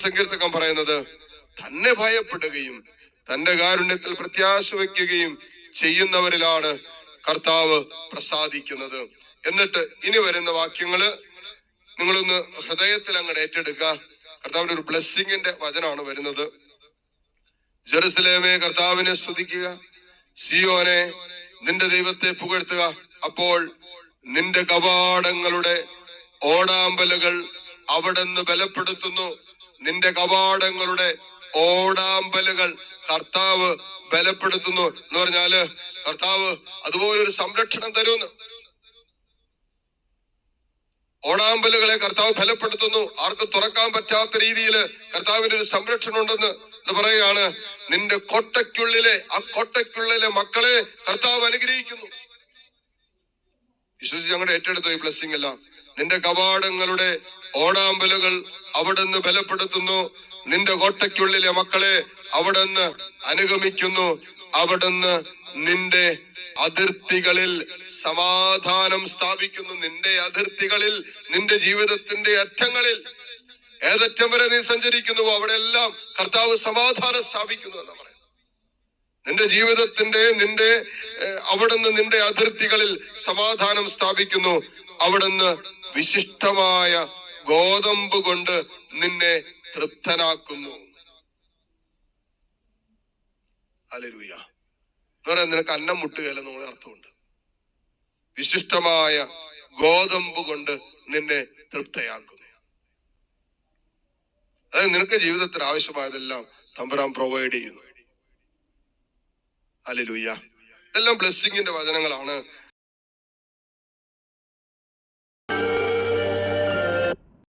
സങ്കീർത്തകം പറയുന്നത് തന്നെ ഭയപ്പെടുകയും തന്റെ കാരുണ്യത്തിൽ പ്രത്യാശ വയ്ക്കുകയും ചെയ്യുന്നവരിലാണ് കർത്താവ് പ്രസാദിക്കുന്നത്. എന്നിട്ട് ഇനി വരുന്ന വാക്യങ്ങൾ നിങ്ങളൊന്ന് ഹൃദയത്തിൽ അങ്ങോട്ട് ഏറ്റെടുക്കുക കർത്താവിന്റെ ഒരു ബ്ലെസ്സിങ്ങിന്റെ വചനമാണ് വരുന്നത്. ജെറുസലേമേ കർത്താവിനെ സ്തുതിക്കുക. സിയോനെ നിന്റെ ദൈവത്തെ പുകഴ്ത്തുക. അപ്പോൾ നിന്റെ കവാടങ്ങളുടെ ഓടാമ്പലുകൾ അവിടുന്ന് ബലപ്പെടുത്തുന്നു. നിന്റെ കവാടങ്ങളുടെ ഓടാമ്പലുകൾ കർത്താവ് ബലപ്പെടുത്തുന്നു എന്ന് പറഞ്ഞാൽ കർത്താവ് അതുപോലെ ഒരു സംരക്ഷണം തരുന്നു. ഓടാമ്പലുകളെ കർത്താവ് ഫലപ്പെടുത്തുന്നു ആർക്ക് തുറക്കാൻ പറ്റാത്ത രീതിയിൽ കർത്താവിന്റെ ഒരു സംരക്ഷണം ഉണ്ടെന്ന് എന്ന് പറയുകയാണ്. നിന്റെ കോട്ടയ്ക്കുള്ളിലെ ആ കോട്ടയ്ക്കുള്ളിലെ മക്കളെ കർത്താവ് അനുഗ്രഹിക്കുന്നു. വിശ്വസിച്ച് ഞങ്ങളുടെ ഏറ്റെടുത്തു ഈ എല്ലാം നിന്റെ കവാടങ്ങളുടെ ഓടാമ്പലുകൾ അവിടുന്ന് ബലപ്പെടുത്തുന്നു. നിന്റെ കോട്ടയ്ക്കുള്ളിലെ മക്കളെ അവിടുന്ന് അനുഗമിക്കുന്നു. അവിടുന്ന് നിന്റെ അതിർത്തികളിൽ സമാധാനം സ്ഥാപിക്കുന്നു. നിന്റെ അതിർത്തികളിൽ നിന്റെ ജീവിതത്തിന്റെ അറ്റങ്ങളിൽ ഏതറ്റം വരെ നീ സഞ്ചരിക്കുന്നുവോ അവിടെ എല്ലാം കർത്താവ് സമാധാനം സ്ഥാപിക്കുന്നു എന്ന് പറയുന്നത്. നിന്റെ ജീവിതത്തിന്റെ നിന്റെ അവിടെ അവിടുന്ന് നിന്റെ അതിർത്തികളിൽ സമാധാനം സ്ഥാപിക്കുന്നു. അവിടുന്ന് വിശിഷ്ടമായ ഗോതമ്പ് കൊണ്ട് നിന്നെ തൃപ്തനാക്കുന്നു. അലരുയ എന്ന് പറയാൻ നിനക്ക് അന്നം മുട്ടുകയല്ല നമ്മളെ അർത്ഥമുണ്ട്. വിശിഷ്ടമായ ഗോതമ്പ് കൊണ്ട് നിന്നെ തൃപ്തയാക്കുന്നു. അതായത് നിനക്ക് ജീവിതത്തിൽ ആവശ്യമായതെല്ലാം തമ്പുരാൻ പ്രൊവൈഡ് ചെയ്യുന്നു. അലലുയ്യ ഇതെല്ലാം ബ്ലെസ്സിങ്ങിന്റെ വചനങ്ങളാണ്.